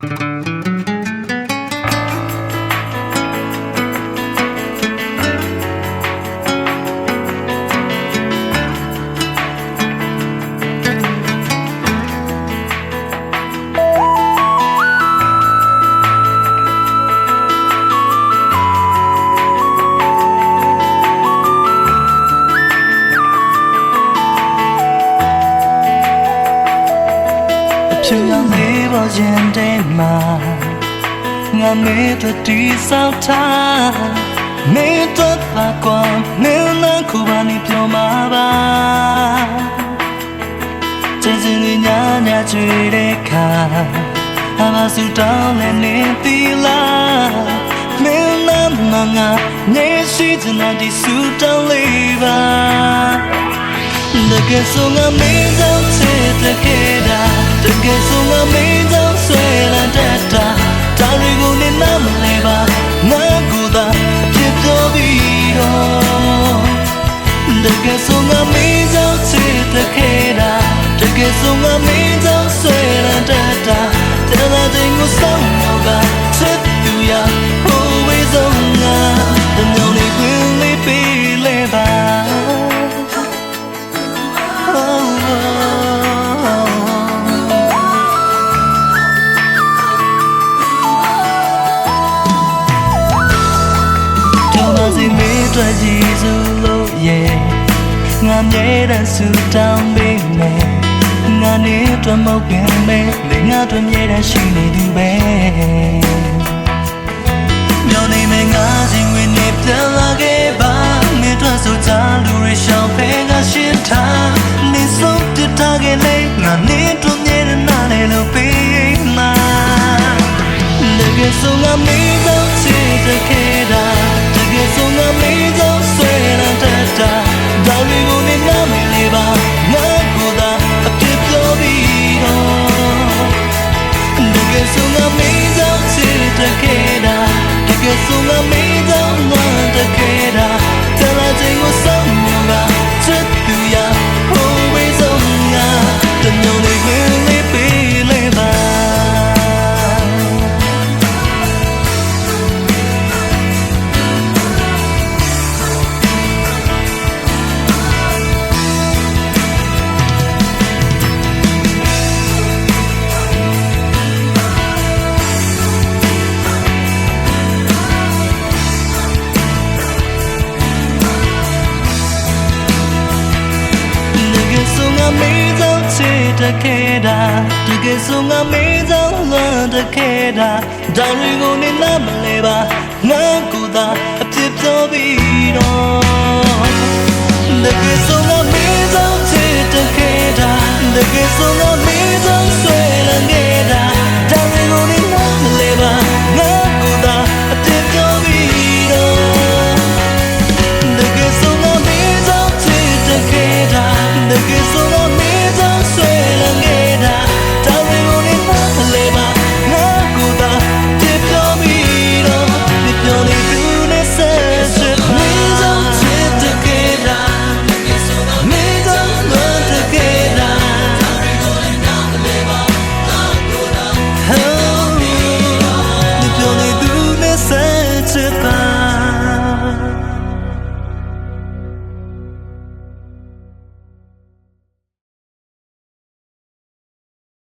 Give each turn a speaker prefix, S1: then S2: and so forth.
S1: ဖြူ လေးပေါ်ရင်တဲမှာငါမေးတဲ့ဒီဆောက်ထားမင်းတို့ပါကွာမင်းနဲ့ခုပါနေပြောမှာပါကျင်းစင်ညာညာကြွေတဲ့ခါအမစူတောင်းလည်းနေသီလားမင်းနဲ့မငါနေရှိတဲ့ဒီစူတောင်းလေးပါတကယ်ဆိုငါမင်း ကြောင့်ချစ်တကယ်တာတကယ်ဆိုငါမင်းကြောင့်ဆွဲလာတတ်တာဒါတွေကိုနေနားမလဲပါငါကိုယ်သာအဖြစ်ပြောပြီးတော့တကယ်ဆိုငါမင်းကြောင့်ချစ်တကယ်တာတကယ်ဆိုငါမင်းကြောင့်ဆွဲလာတတ်တာတဲ့ မေးတွေ့ကြည့်စုလို့ရဲ့ငါမြဲတဲ့ဆူတောင်းပေးမယ်ငါနေတော့မဟုတ်ပင်မယ်လေငါတို့မြဲတဲ့ရှိနေသူပဲမျောနေမယ်ငါချင်းဝင်နေပြန်လာခဲ့ပါနေတော့ဆိုချာလူရရှောင်းဖဲကရှင်းထားနေဆုံးပြထားခဲ့လေငါနေတော့မြဲတဲ့နားလေလို့ပေးမှာတကယ်ဆိုငါမင်း ယ်ဆိုငါမင်းကြောင့်ချစ်တခဲ့တာတကယ်ဆိုငါမင်းကြောင့်လွမ်းတခဲ့တာဒါတွေကိုနေနားမလဲပါငါကိုယ်သာအဖြစ်ပြောပြီးတော့တကယ်ဆိုငါမင်းကြောင့်ချစ်တခဲ့တာတကယ်ဆို